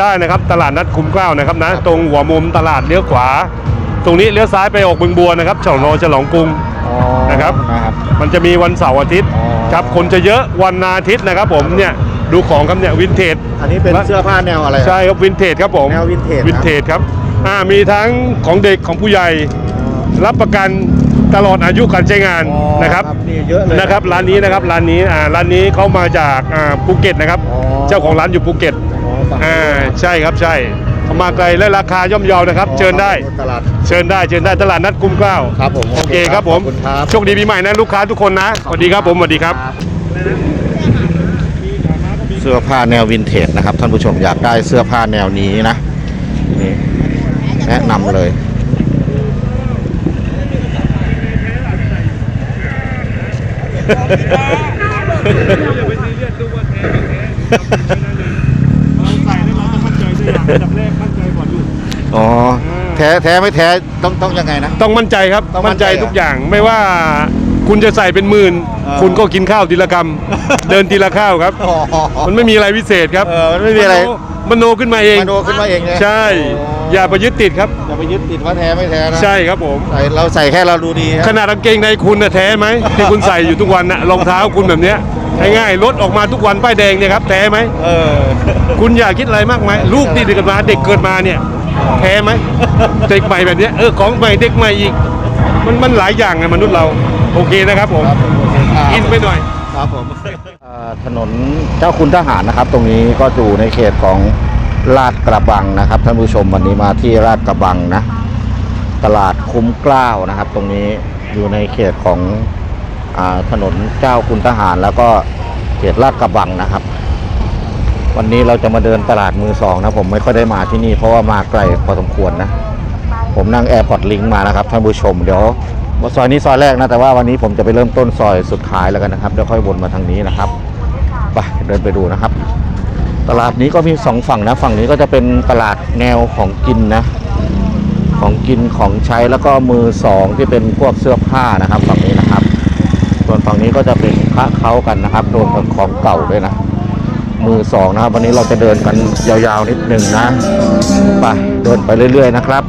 ได้นะครับ ตลาดนัดคุ้มเกล้านะครับนะ ตรงหัวมุมตลาดเลี้ยวขวา ตรงนี้เลี้ยวซ้ายไปออกบึงบัวนะครับฉลองโนฉลองกรุงอ๋อนะครับ นะครับ มันจะมีวันเสาร์อาทิตย์อ๋อ ครับคนจะเยอะวันอาทิตย์นะครับผมเนี่ยดูของครับเนี่ยวินเทจ อันนี้เป็นเสื้อผ้าแนวอะไรใช่ครับวินเทจครับผมแนววินเทจนะวินเทจครับอ่ามีทั้งของเด็กของผู้ใหญ่รับประกันตลอดอายุการใช้งานอ๋อนะครับนี่เยอะเลย นะครับร้านนี้นะครับร้านนี้อ่าร้านนี้เขามาจากอ่าภูเก็ตนะครับอ๋อ เจ้าของร้านอยู่ภูเก็ตอ๋อ ฝั่งอ่าใช่ครับใช่เขามาไกลและราคาย่อมเยานะครับ เชิญได้ ตลาด เชิญได้เชิญได้ตลาดนัดกุ้มเกล้าครับผมโอเคครับผมขอบคุณครับ โชคดีปีใหม่นะลูกค้าทุกคนนะสวัสดีครับผมสวัสดีครับ เสื้อผ้าแนววินเทจนะครับ ท่านผู้ชมอยากได้เสื้อผ้าแนวนี้นะนี่แนะนำเลย อย่างอันดับแรกมั่นใจก่อนลูกอ๋อแท้แท้ไม่แท้ต้องต้องยังไงนะ ต้องมั่นใจครับต้องมั่มั่นนใจใจเหรอทุกอย่างไม่ว่าคุณจะใส่เป็นหมื่นเออ คุณก็กินข้าวทีละคำเดินทีละข้าวครับ อ๋อ มันไม่มีอะไรพิเศษครับเออมันไม่มีอะไรมโนมโนขึ้นมาเอง มาโนขึ้นมาเองเนี่ยใช่ อย่าไปยึดติดครับ อย่าไปยึดติดว่าแท้ไม่แท้นะใช่ครับผม ใส่เราใส่แค่เราดูดีขนาดกางเกงในคุณน่ะแท้ไหมที่คุณใส่อยู่ทุกวันน่ะรองเท้าคุณแบบเนี้ย ง่ายๆรถออกมาทุกวันป้ายแดงเนี่ยครับแท้ไหมเออ คุณอย่าคิดอะไรมากไหมายลูกที่เกิดมาเด็กเกิดมาเนี่ยแท้ไหมเด็กใหม่แบบเนี้ยเออของใหม่เด็กใหม่อีก มันมันหลายอย่างไงมนุษย์เราโอเคนะครับผมครับผมโอเคครับอินไปหน่อย ครับผมอ่าถนนเจ้าคุณทหารนะครับ ตรงนี้ก็อยู่ในเขตของลาดกระบังนะครับท่านผู้ชมวันนี้มาที่ลาดกระบังนะ ตลาดคุ้มเกล้าวนะครับ ตรงนี้อยู่ในเขตของอา ถนนเจ้าคุณทหารแล้วก็เขตลาดกระบังนะครับ วันนี้เราจะมาเดินตลาดมือสองนะผมไม่ค่อยได้มาที่นี่เพราะว่ามาไกลพอสมควรนะ ผมนั่งแอร์พอร์ตลิงมานะครับท่านผู้ชมเดี๋ยวซอยนี้ซอยแรกนะแต่ว่าวันนี้ผมจะไปเริ่มต้นซอยสุดท้ายแล้วกันนะครับเดี๋ยวค่อยวนมาทางนี้นะครับไปเดินไปดูนะครับ ตลาดนี้ก็มีสองฝั่งนะฝั่งนี้ก็จะเป็นตลาดแนวของกินนะของกินของใช้แล้วก็มือสองที่เป็นพวกเสื้อผ้านะครับฝั่งนี้นะครับ ส่วนฝั่งนี้ก็จะเป็นพระเขากันนะครับรวมถึงของเก่าด้วยนะมือสองนะครับ วันนี้เราจะเดินกันยาวๆนิดหนึ่งนะไปเดินไปเรื่อย ๆ นะครับ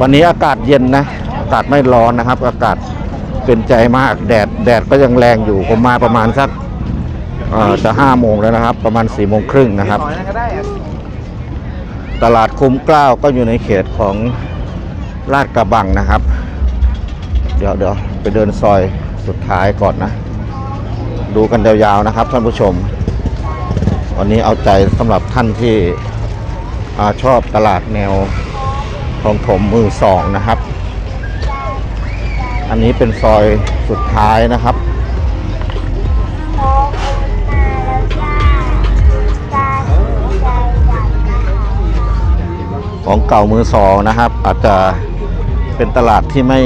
วันนี้อากาศเย็นนะอากาศไม่ร้อนนะครับ อากาศเป็นใจมากแดดแดดก็ยังแรงอยู่ผมมาประมาณสักจะห้าโมงแล้วนะครับ ประมาณสี่โมงครึ่งนะครับ ตลาดคุ้มเกล้าวก็อยู่ในเขตของลาดกระบังนะครับ ดี๋ยวเดี๋ยวไปเดินซอยสุดท้ายก่อนนะ ดูกันยาวๆนะครับท่านผู้ชม วันนี้เอาใจสำหรับท่านที่อชอบตลาดแนวของผมมือสองนะครับ อันนี้เป็นซอยสุดท้ายนะครับของเก่ามือสองนะครับ อาจจะเป็นตลาดที่ไม่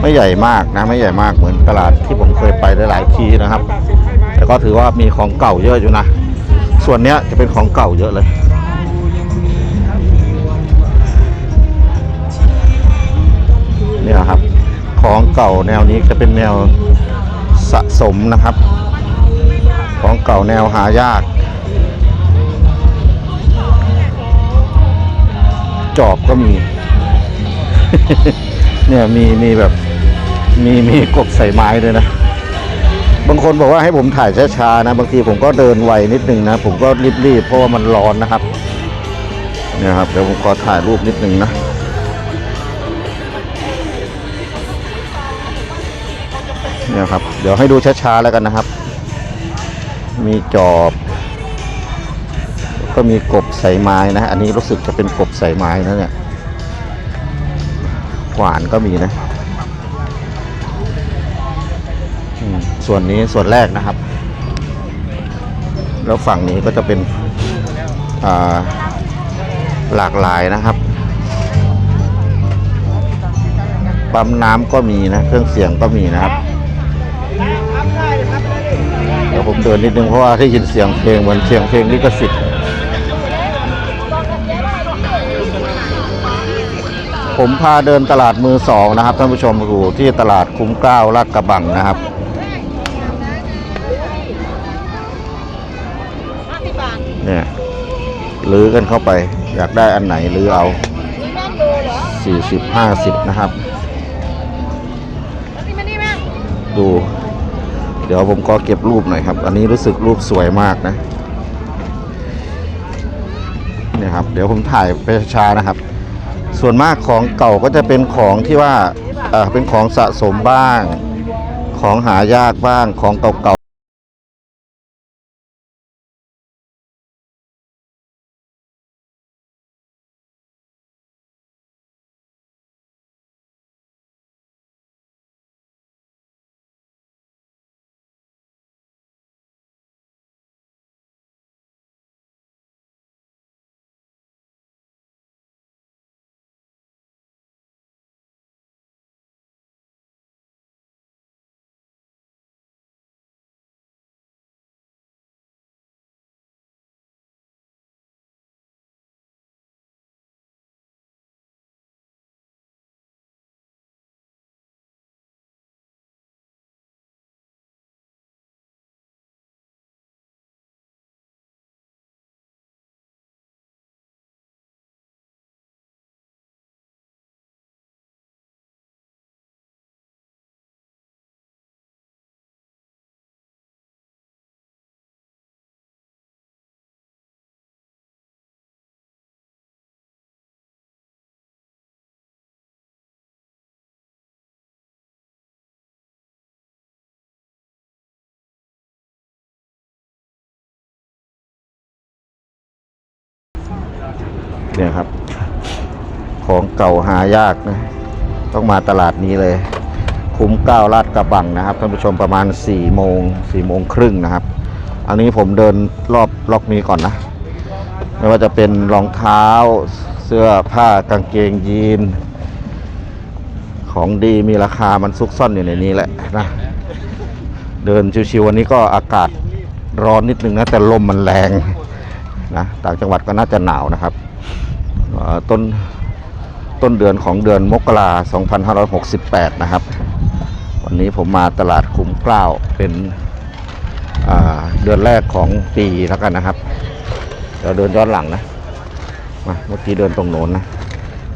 ไม่ใหญ่มากนะไม่ใหญ่มากเหมือนตลาดที่ผมเคยไปหลายๆทีนะครับ แต่ก็ถือว่ามีของเก่าเยอะอยู่นะ ส่วนเนี้ยจะเป็นของเก่าเยอะเลยเนี่ยครับของเก่าแนวนี้จะเป็นแนวสะสมนะครับ ของเก่าแนวหายากจอบก็มี เนี่ยมีมีแบบมีมีกบใส่ไม้ด้วยนะ บางคนบอกว่าให้ผมถ่ายช้าๆนะ บางทีผมก็เดินไวนิดนึงนะ ผมก็รีบๆเพราะว่ามันร้อนนะครับ เนี่ยครับเดี๋ยวผมขอถ่ายรูปนิดนึงนะเนี่ยครับ เดี๋ยวให้ดูช้าๆแล้วกันนะครับ มีจอบก็มีกบใส่ไม้นะ อันนี้รู้สึกจะเป็นกบใส่ไม้นะเนี่ย หวานก็มีนะ ส่วนนี้ส่วนแรกนะครับ แล้วฝั่งนี้ก็จะเป็นาหลากหลายนะครับปั๊มน้ำก็มีนะ เครื่องเสียงก็มีนะครับเดี๋ยวผมเดินนิดนึงเพราะว่าได้ยินเสียงเพลงเหมือนเสียงเพลงลิขสิทธิ์ ผมพาเดินตลาดมือสองนะครับท่านผู้ชมอยู่ที่ตลาดคุ้มเกล้าลาดกระบังนะครับเนี่ยลื้อกันเข้าไป อยากได้อันไหนลื้อเอาสี่สิบห้าสิบนะครับ ดู เดี๋ยวผมก็เก็บรูปหน่อยครับ อันนี้รู้สึกรูปสวยมากนะเนี่ยครับ เดี๋ยวผมถ่ายไปช้านะครับ ส่วนมากของเก่าก็จะเป็นของที่ว่าเอ่อเป็นของสะสมบ้าง ของหายากบ้างของเก่า เนี่ยครับ ของเก่าหายากนะ ต้องมาตลาดนี้เลย คุ้มเก้าลาดกระบังนะครับท่านผู้ชมประมาณ4ี่โมงสี่โมงครึ่งนะครับ อันนี้ผมเดินรอบล็อกนี้ก่อนนะ ไม่ว่าจะเป็นรองเท้าเสื้อผ้ากางเกงยีน ของดีมีราคามันซุกซ่อนอยู่ในนี้แหละนะเดินชิวๆวันนี้ก็อากาศร้อนนิดนึงนะแต่ลมมันแรงนะต่างจังหวัดก็น่าจะหนาวนะครับ ต้นต้นเดือนของเดือนมกรา2568 นะครับ วันนี้ผมมาตลาดคุ้มเกล้าเป็นอ่าเดือนแรกของปีแล้วกันนะครับเดี๋ยวเดินย้อนหลังนะมาเมื่อกี้เดินตรงโน้นนะ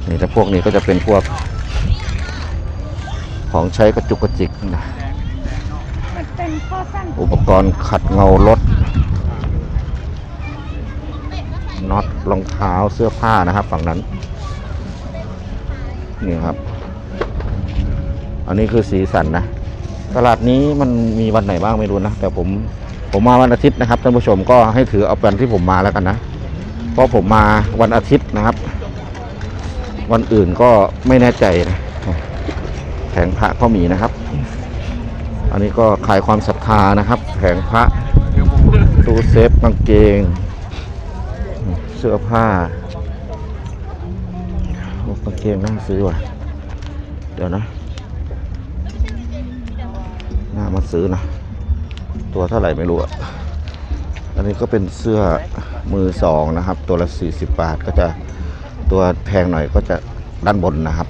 นี่แต่พวกนี้ก็จะเป็นพวก ของใช้กระจุกกระจิกนะมันเป็นข้อสั้นอุปกรณ์ขัดเงารถ น็อตรองเท้าเสื้อผ้านะครับ ฝั่งนั้น นี่ครับ อันนี้คือสีสันนะ ตลาดนี้มันมีวันไหนบ้างไม่รู้นะ แต่ผมผมมาวันอาทิตย์นะครับท่านผู้ชมก็ให้ถือเอาวันที่ผมมาแล้วกันนะ เพราะผมมาวันอาทิตย์นะครับ วันอื่นก็ไม่แน่ใจนะแผงพระก็มีนะครับ อันนี้ก็ขายความศรัทธานะครับ แผงพระตู้เซฟกางเกง เสื้อผ้าโอ้กางเกงน่าซื้อว่ะ เดี๋ยวนะน่ามาซื้อนะ ตัวเท่าไหร่ไม่รู้อะอันนี้ก็เป็นเสื้อมือสองนะครับ ตัวละ 40 บาทก็จะตัวแพงหน่อยก็จะด้านบนนะครับ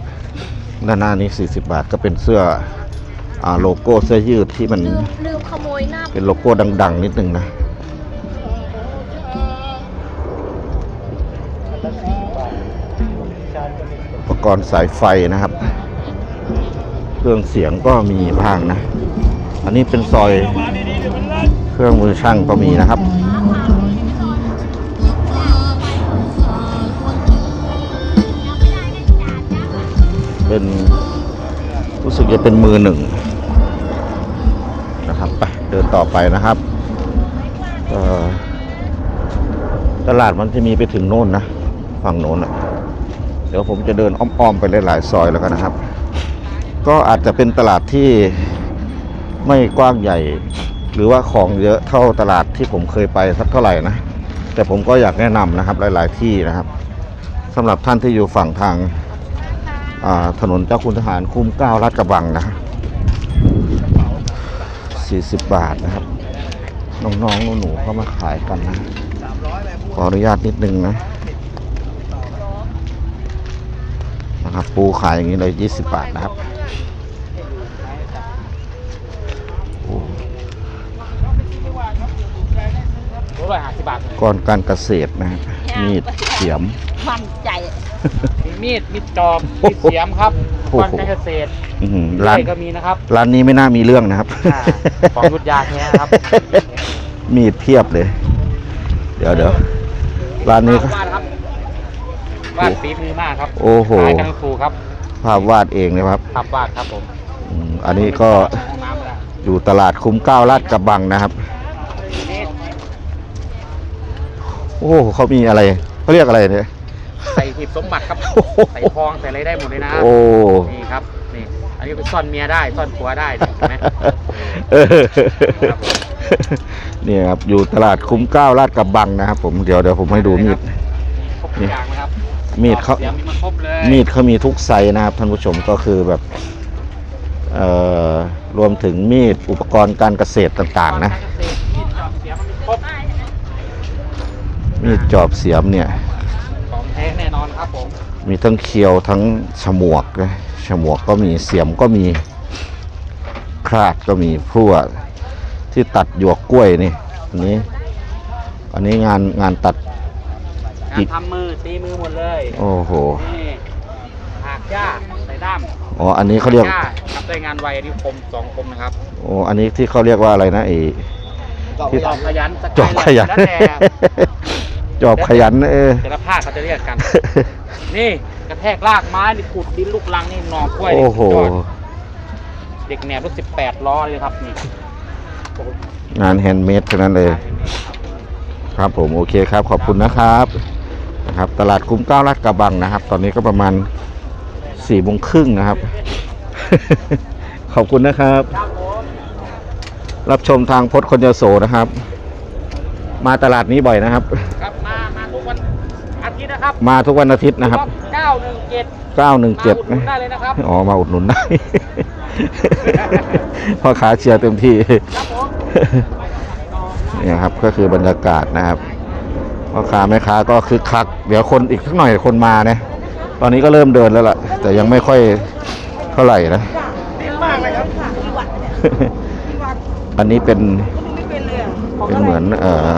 ด้านหน้านี้ 40 บาทก็เป็นเสื้ออาโลโก้เสื้อยืดที่มันลืมลืมขโมยหน้าเป็นโลโก้ดัง ๆ นิดนึงนะ ปกรณ์สายไฟนะครับ เครื่องเสียงก็มีบ้างนะ อันนี้เป็นซอยเครื่องมือช่างก็มีนะครับเป็นรู้สึกจะเป็นมือหนึ่งนะครับไปเดินต่อไปนะครับตลาดมันจะมีไปถึงโน่นนะ ฝั่งโน้นอะ เดี๋ยวผมจะเดินอ้อมๆไปหลายๆซอยแล้วกันนะครับ ก็อาจจะเป็นตลาดที่ไม่กว้างใหญ่ หรือว่าของเยอะเท่าตลาดที่ผมเคยไปสักเท่าไหร่นะ แต่ผมก็อยากแนะนำนะครับหลาย ๆ ที่นะครับสำหรับท่านที่อยู่ฝั่งทางถนนเจ้าคุณทหารคุ้มเก้าลาดกระบังนะ40 บาทนะครับ น้องๆหนูๆเข้ามาขายกันนะ ขออนุญาตนิดนึงนะ นะครับ ปูขายอย่างนี้เลย20บาทนะครับปูร้อยห้าสิบบาทก่อนการเกษตรนะครับมีดเสียม มั่นใจ มีมีด มีจอบ มีเสียมครับโอ้โหก่อนการเกษตรอื้อหือร้าร้านนก็มีนะครับร้านนี้ไม่น่ามีเรื่องนะครับ อ่าของยุทธยาแท้ครับมีดเพียบเลย เดี๋ยวเดี๋ยวร้านนี้ก็ วาดครับ วาดฝีมือมากครับโอ้โหขายกันครูครับภาพวาดเองนะครับขับวาดครับผมอืมอันนี้ก็ห้องน้ำไม่ได้อยู่ตลาดคุ้มเกล้าลาดกระบังนะครับ นี่โอ้เขามีอะไรเขาเรียกอะไรเนี่ย ใส่หีบสมบัติครับ โอ้โห ใส่ทองใส่อะไรได้หมดเลยนะโอ้ นี่ครับนี่อันนี้ไปซ่อนเมียได้ซ่อนผัวได้เนี่ยเห็นไหม เออนี่ครับอยู่ตลาดคุ้มเกล้าลาดกระบังนะครับ ผมเดี๋ยวเดี๋ยวผมให้ดูมีด ครบทุกอย่างนะครับ มีดเขาเสียมมีมาครบเลยมีดเขามีทุกไซส์นะครับท่านผู้ชมก็คือแบบเอ่อรวมถึงมีดอุปกรณ์การเกษตรต่างๆ นะ มีดจอบเสียมมันมีครบมีดจอบเสียมเนี่ย ของแท้แน่นอนครับผมมีทั้งเคียวทั้งฉมวกนะฉมวกก็มีเสียมก็มีคราดก็มีพลั่วที่ตัดหยวกกล้วยนี่อันนี้ อันนี้งานงานตัด งานทำมือ ตีมือหมดเลยโอ้โหนี่หากหญ้าใส่ด้ามอ๋ออันนี้เขาเรียกหญ้าทำด้วยงานไวอันนี้คมสองคมนะครับโอ้อันนี้ที่เขาเรียกว่าอะไรนะไอ้ที่จอบขยันสกายจอบขยันแล้วแต่จอบขยันเออแต่ละภาคเขาจะเรียกกัน นี่กระแทกลากไม้นี่ขุดดินลูกลังนี่หนอกล้วยนี่โอ้โหสุดยอดเด็กแหนบรถสิบแปดล้อเลยครับนี่งานแฮนด์เมดทั้งนั้นเลย ครับผมโอเคครับ ขอบคุณนะครับ นะครับ ตลาดคุ้มเกล้าลาดกระบังนะครับ ตอนนี้ก็ประมาณสี่โมงครึ่งนะครับ ขอบคุณนะครับครับผมรับชมทางพจน์คนยโสนะครับ มาตลาดนี้บ่อยนะครับ ครับมามาทุกวันอาทิตย์นะครับมาทุกวันอาทิตย์นะครับ เก้าหนึ่งเจ็ด917มาอุดหนุนะนได้เลยนะครับอ๋อมาอุดหนุนได้ พ่อค้าเชียร์เต็มที่ ครับผม เนี่ยครับก็คือบรรยากาศนะครับ พ่อค้าแม่ค้าก็คึกคัก เดี๋ยวคนอีกสักหน่อยคนมาเนี่ยตอนนี้ก็เริ่มเดินแล้วล่ะ แต่ยังไม่ค่อยเท่าไหร่นะอันนี้เป็นเป็นเหมือนเอ่อ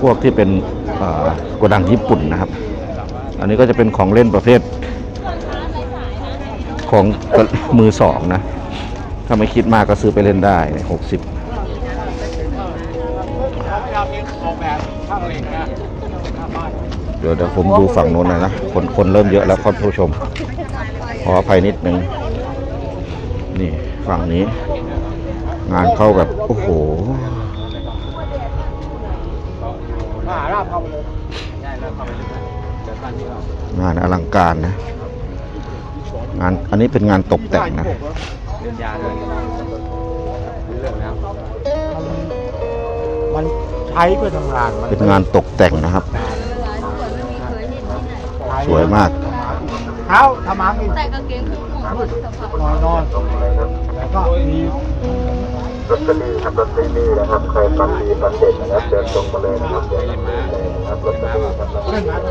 พวกที่เป็นเอ่อโกดังญี่ปุ่นนะครับ อันนี้ก็จะเป็นของเล่นประเภทของมือสองนะ ถ้าไม่คิดมากก็ซื้อไปเล่นได้หกสิบ เดี๋ยวเดี๋ยวผมดูฝั่งโน้นหน่อยนะคนคนเริ่มเยอะแล้วครับผู้ชม ขออภัยนิดนึง นี่ฝั่งนี้ งานเข้าแบบ โอ้โหมาหาราบเข้าไปเลยได้แล้วเข้าไปเลยเดี๋ยวตอนนี้ก็งานอลังการนะ งานอันนี้เป็นงานตกแต่งนะเรียนยาเลยเรื่องแล้วมันใช้เพื่อทำงานมันเป็นงานตกแต่งนะครับ สวยมาก เท้าทำมากินแต่กางเกงคือหมอนอนนอนแล้วก็มี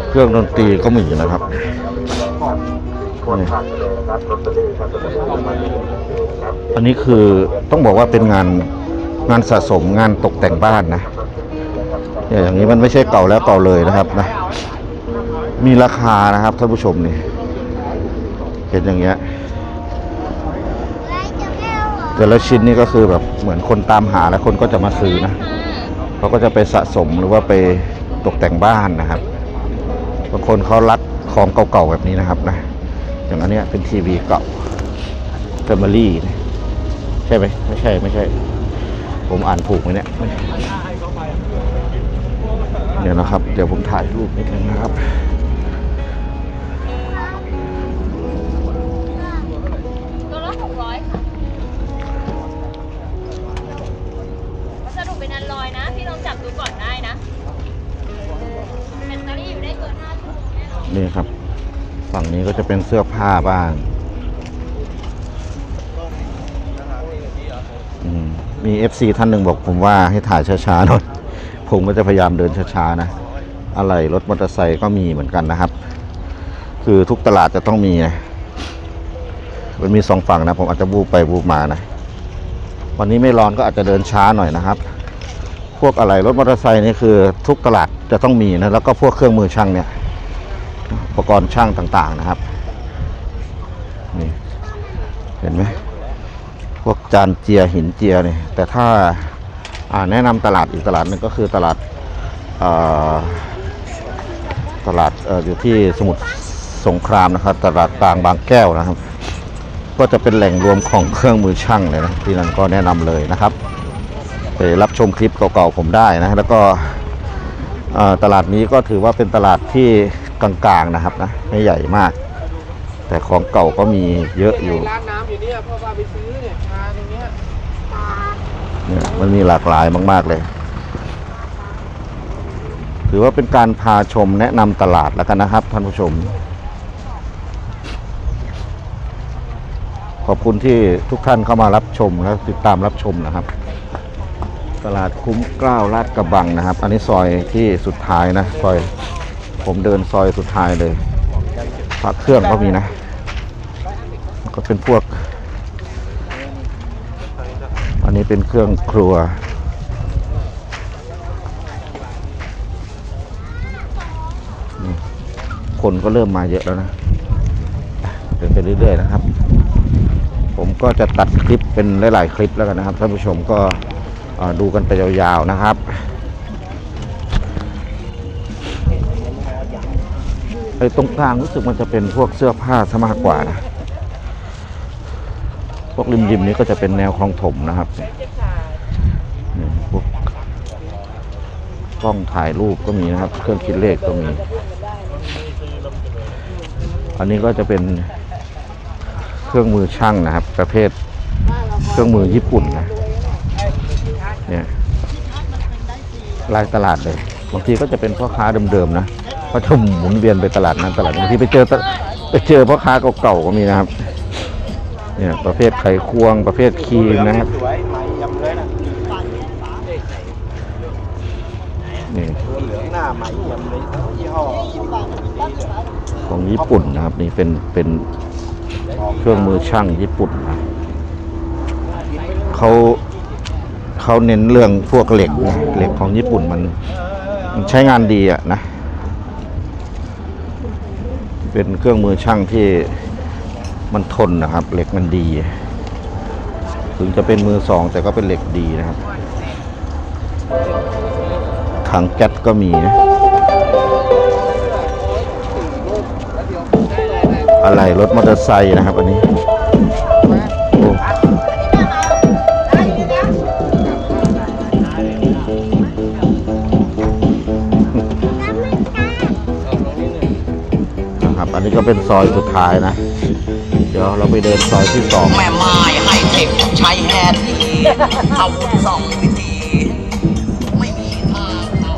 เครื่องดนตรีก็มีนะครับนี่อันนี้คือต้องบอกว่าเป็นงานงานสะสมงานตกแต่งบ้านนะเนี่ยอย่างนี้มันไม่ใช่เก่าแล้วเก่าเลยนะครับนะ มีราคานะครับท่านผู้ชมนี่เห็นอย่างเงี้ยแต่ละชิ้นนี่ก็คือแบบเหมือนคนตามหาแล้วคนก็จะมาซื้อนะเขาก็จะไปสะสมหรือว่าไปตกแต่งบ้านนะครับบางคนเขารักของเก่าๆแบบนี้นะครับนะอย่างอันเนี้ยเป็นทีวีเก่า Family นะใช่ไหมไม่ใช่ไม่ใช่ ผมอ่านถูกไหมเนี่ยเดี๋ยวนะครับ เดี๋ยวผมถ่ายรูปนิดนึงนะครับ ก็จะเป็นเสื้อผ้าบ้างมี FC ท่านหนึ่งบอกผมว่าให้ถ่ายช้าๆหน่อยผมก็จะพยายามเดินช้าๆนะ อะไรรถมอเตอร์ไซค์ก็มีเหมือนกันนะครับ คือทุกตลาดจะต้องมีนะมันมีสองฝั่งนะ ผมอาจจะบูบไปบูบมานะ วันนี้ไม่ร้อนก็อาจจะเดินช้าหน่อยนะครับ พวกอะไรรถมอเตอร์ไซค์นี่คือทุกตลาดจะต้องมีนะ แล้วก็พวกเครื่องมือช่างเนี่ย อุปกรณ์ช่างต่างๆนะครับนี่เห็นไหมพวกจานเจียหินเจียเนี่ยแต่ถ้าอ่าแนะนำตลาดอีกตลาดหนึ่งก็คือตลาดตลาดอยู่ที่สมุทรสงครามนะครับ ตลาดกลางบางแก้วนะครับ ก็จะเป็นแหล่งรวมของเครื่องมือช่างเลยนะที่นั่นก็แนะนำเลยนะครับไปรับชมคลิปเก่าๆผมได้นะแล้วก็ตลาดนี้ก็ถือว่าเป็นตลาดที่ กลางๆนะครับนะไม่ใหญ่มาก แต่ของเก่าก็มีเยอะอยู่ร้านน้ำอยู่เนี่ยพ่อพาไปซื้อเนี่ยชาตรงเนี้ยเนี่ยมันมีหลากหลายมากๆเลย ถือว่าเป็นการพาชมแนะนำตลาดแล้วกันนะครับท่านผู้ชม ขอบคุณที่ทุกท่านเข้ามารับชมและติดตามรับชมนะครับ ตลาดคุ้มกล้าวลาดกระบังนะครับ อันนี้ซอยที่สุดท้ายนะซอย ผมเดินซอยสุดท้ายเลยพระเครื่องก็มีนะ ก็เป็นพวก อันนี้เป็นเครื่องครัว คนก็เริ่มมาเยอะแล้วนะเดินไปเรื่อยๆนะครับ ผมก็จะตัดคลิปเป็นหลายๆคลิปแล้วกันนะครับท่านผู้ชมก็ดูกันไปยาวๆนะครับ ไอ้ตรงกลางรู้สึกมันจะเป็นพวกเสื้อผ้าซะมากกว่านะ พวกริมริมนี้ก็จะเป็นแนวคลองถมนะครับพวกกล้องถ่ายรูปก็มีนะครับ เครื่องคิดเลขก็มี อันนี้ก็จะเป็นเครื่องมือช่างนะครับ ประเภทเครื่องมือญี่ปุ่นนะเนี่ยลายตลาดเลย บางทีก็จะเป็นพ่อค้าเดิมๆนะ ก็จะหมุนเวียนไปตลาดนั้นตลาดนี้บางทีไปเจอไปเจอพ่อค้าเก่าๆก็มีนะครับ เนี่ยประเภทไขควงประเภทครีมนะครับสวยใหม่ยำเลยนะนี่ตัวเหลืองหน้าใหม่ยำเลยของญี่ปุ่นนะครับ นี่เป็นเป็นเครื่องมือช่างญี่ปุ่นนะเขาเขาเน้นเรื่องพวกเหล็กนะเหล็กของญี่ปุ่นมัน มันใช้งานดีอะนะ เป็นเครื่องมือช่างที่มันทนนะครับ เหล็กมันดี ถึงจะเป็นมือสอง แต่ก็เป็นเหล็กดีนะครับ ถังแก๊สก็มีนะอะไรรถมอเตอร์ไซค์นะครับ อันนี้ นะครับอันนี้ก็เป็นซอยสุดท้ายนะ เดี๋ยวเราไปเดินซอยที่สองแม่ไม้ให้เทคใช้แฮนด์ดีอาวุธสองวิธีไม่มีทางเอา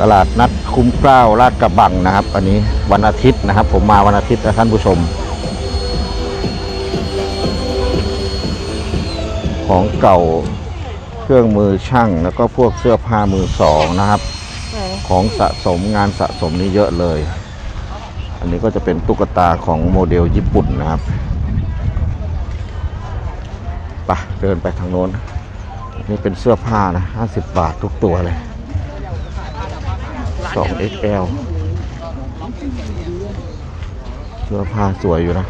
ตลาดนัดคุ้มเกล้าวลาดกระบังนะครับ อันนี้วันอาทิตย์นะครับ ผมมาวันอาทิตย์นะท่านผู้ชม ของเก่าเครื่องมือช่างแล้วก็พวกเสื้อผ้ามือสองนะครับ ของสะสมงานสะสมนี่เยอะเลย อันนี้ก็จะเป็นตุ๊กตาของโมเดลญี่ปุ่นนะครับไปเดินไปทางโน้น นี่เป็นเสื้อผ้านะ 50 บาททุกตัวเลย 2XL เสื้อผ้าสวยอยู่นะ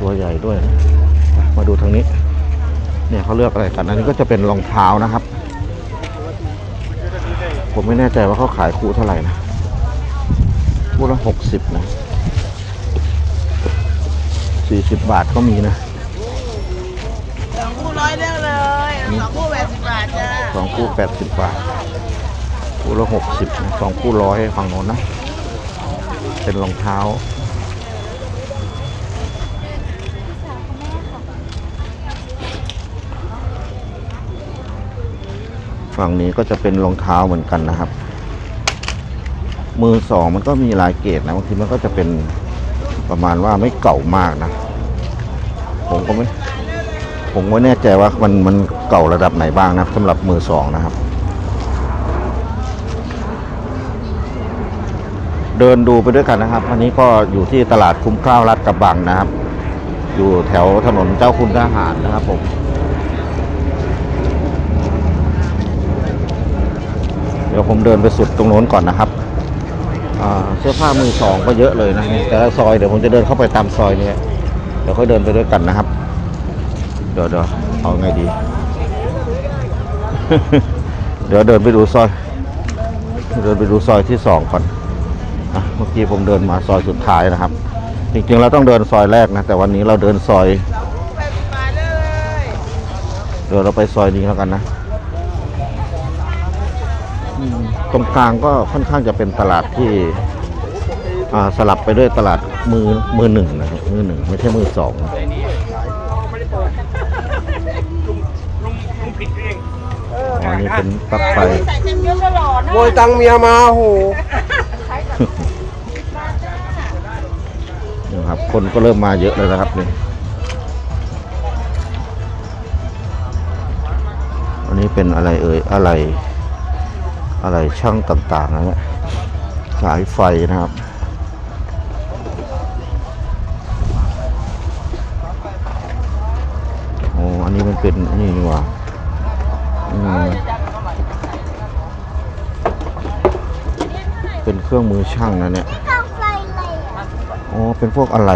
ตัวใหญ่ด้วยนะมาดูทางนี้ เนี่ยเขาเลือกอะไรกันอันนี้ก็จะเป็นรองเท้านะครับ ผมไม่แน่ใจว่าเขาขายคู่เท่าไหร่นะคู่ละหกสิบนะสี่สิบบาทก็มีนะสองคู่ร้อยเดียวเลยสองคู่แปดสิบบาทจ้าสองคู่แปดสิบบาท คู่ละหกสิบนะสองคู่ร้อยฝั่งโน้นนะ เป็นรองเท้า ฝั่งนี้ก็จะเป็นรองเท้าเหมือนกันนะครับ มือสองมันก็มีลายเกตนะบางทีมันก็จะเป็นประมาณว่าไม่เก่ามากนะ ผมก็ไม่ผมไม่แน่ใจว่ามันมันเก่าระดับไหนบ้างนะสำหรับมือสองนะครับ เดินดูไปด้วยกันนะครับอันนี้ก็อยู่ที่ตลาดคุ้มข้าวรัดกระบังนะครับ อยู่แถวถนนเจ้าคุณทหารนะครับผม ดี๋ยวผมเดินไปสุดตรงโน้นก่อนนะครับเสื้อผ้ามือสองก็เยอะเลยนะแต่ละซอยเดี๋ยวผมจะเดินเข้าไปตามซอยนี้เดี๋ยวค่อยเดินไปด้วยกันนะครับ เดี๋ยวเดี๋ยวเอาไงดี เดี๋ยวเดินไปดูซอย เดินไปดูซอยที่สองก่อนเมื่อกี้ผมเดินมาซอยสุดท้ายนะครับ จริงๆเราต้องเดินซอยแรกนะ แต่วันนี้เราเดินซอย เดี๋ยวเราไปซอยนี้แล้วกันนะอืม ตรงกลางก็ค่อนข้างจะเป็นตลาดที่อ่าสลับไปด้วยตลาดมือมือหนึ่งนะครับมือหนึ่งไม่ใช่มือสองนะอ๋อนี่เป็นปลั๊กไฟใส่เต็มยศตลอดนะโวยตังเมียมาโหนะครับ คนก็เริ่มมาเยอะเลยนะครับนี่อันนี้เป็นอะไรเอ่ยอะไร อะไรช่างต่างๆนะเนี่ยสายไฟนะครับ โอ้อันนี้มันเป็นนี่นี่หว่าอืมเป็นเครื่องมือช่างนะเนี่ยอ๋อเป็นพวกอะไร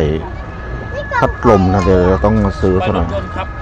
พัดลมนะเดี๋ยวเราต้องมาซื้อไปซะหรน่อถยยนต์ครับ